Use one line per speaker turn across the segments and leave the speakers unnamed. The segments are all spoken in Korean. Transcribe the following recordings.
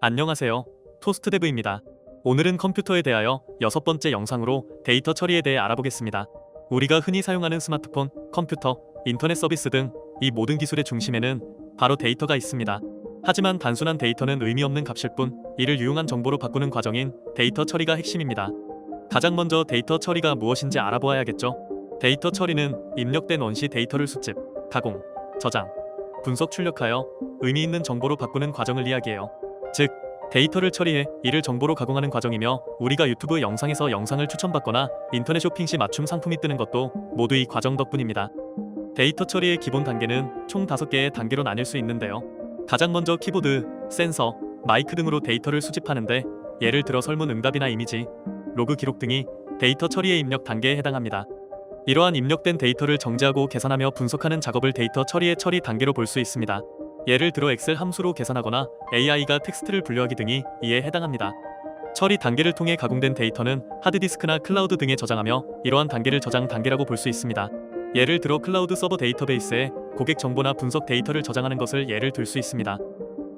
안녕하세요. 토스트데브입니다. 오늘은 컴퓨터에 대하여 여섯 번째 영상으로 데이터 처리에 대해 알아보겠습니다. 우리가 흔히 사용하는 스마트폰, 컴퓨터, 인터넷 서비스 등 이 모든 기술의 중심에는 바로 데이터가 있습니다. 하지만 단순한 데이터는 의미 없는 값일 뿐 이를 유용한 정보로 바꾸는 과정인 데이터 처리가 핵심입니다. 가장 먼저 데이터 처리가 무엇인지 알아보아야겠죠. 데이터 처리는 입력된 원시 데이터를 수집, 가공, 저장, 분석 출력하여 의미 있는 정보로 바꾸는 과정을 이야기해요. 즉, 데이터를 처리해 이를 정보로 가공하는 과정이며 우리가 유튜브 영상에서 영상을 추천받거나 인터넷 쇼핑 시 맞춤 상품이 뜨는 것도 모두 이 과정 덕분입니다. 데이터 처리의 기본 단계는 총 5개의 단계로 나뉠 수 있는데요. 가장 먼저 키보드, 센서, 마이크 등으로 데이터를 수집하는데 예를 들어 설문 응답이나 이미지, 로그 기록 등이 데이터 처리의 입력 단계에 해당합니다. 이러한 입력된 데이터를 정제하고 계산하며 분석하는 작업을 데이터 처리의 처리 단계로 볼 수 있습니다. 예를 들어 엑셀 함수로 계산하거나 AI가 텍스트를 분류하기 등이 이에 해당합니다. 처리 단계를 통해 가공된 데이터는 하드디스크나 클라우드 등에 저장하며 이러한 단계를 저장 단계라고 볼 수 있습니다. 예를 들어 클라우드 서버 데이터베이스에 고객 정보나 분석 데이터를 저장하는 것을 예를 들 수 있습니다.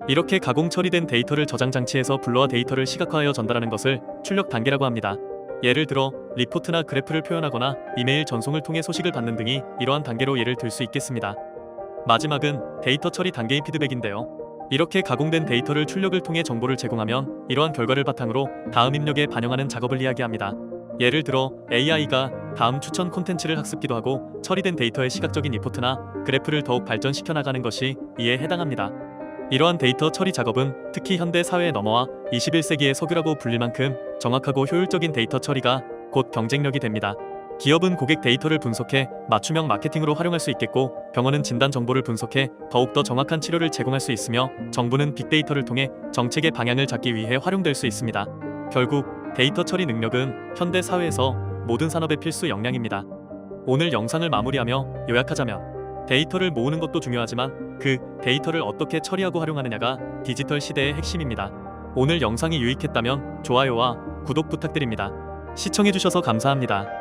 이렇게 가공 처리된 데이터를 저장 장치에서 불러와 데이터를 시각화하여 전달하는 것을 출력 단계라고 합니다. 예를 들어 리포트나 그래프를 표현하거나 이메일 전송을 통해 소식을 받는 등이 이러한 단계로 예를 들 수 있겠습니다. 마지막은 데이터 처리 단계의 피드백인데요. 이렇게 가공된 데이터를 출력을 통해 정보를 제공하면 이러한 결과를 바탕으로 다음 입력에 반영하는 작업을 이야기합니다. 예를 들어 AI가 다음 추천 콘텐츠를 학습기도 하고 처리된 데이터의 시각적인 리포트나 그래프를 더욱 발전시켜 나가는 것이 이에 해당합니다. 이러한 데이터 처리 작업은 특히 현대 사회에 넘어와 21세기의 석유라고 불릴 만큼 정확하고 효율적인 데이터 처리가 곧 경쟁력이 됩니다. 기업은 고객 데이터를 분석해 맞춤형 마케팅으로 활용할 수 있겠고 병원은 진단 정보를 분석해 더욱더 정확한 치료를 제공할 수 있으며 정부는 빅데이터를 통해 정책의 방향을 잡기 위해 활용될 수 있습니다. 결국 데이터 처리 능력은 현대 사회에서 모든 산업의 필수 역량입니다. 오늘 영상을 마무리하며 요약하자면 데이터를 모으는 것도 중요하지만 그 데이터를 어떻게 처리하고 활용하느냐가 디지털 시대의 핵심입니다. 오늘 영상이 유익했다면 좋아요와 구독 부탁드립니다. 시청해주셔서 감사합니다.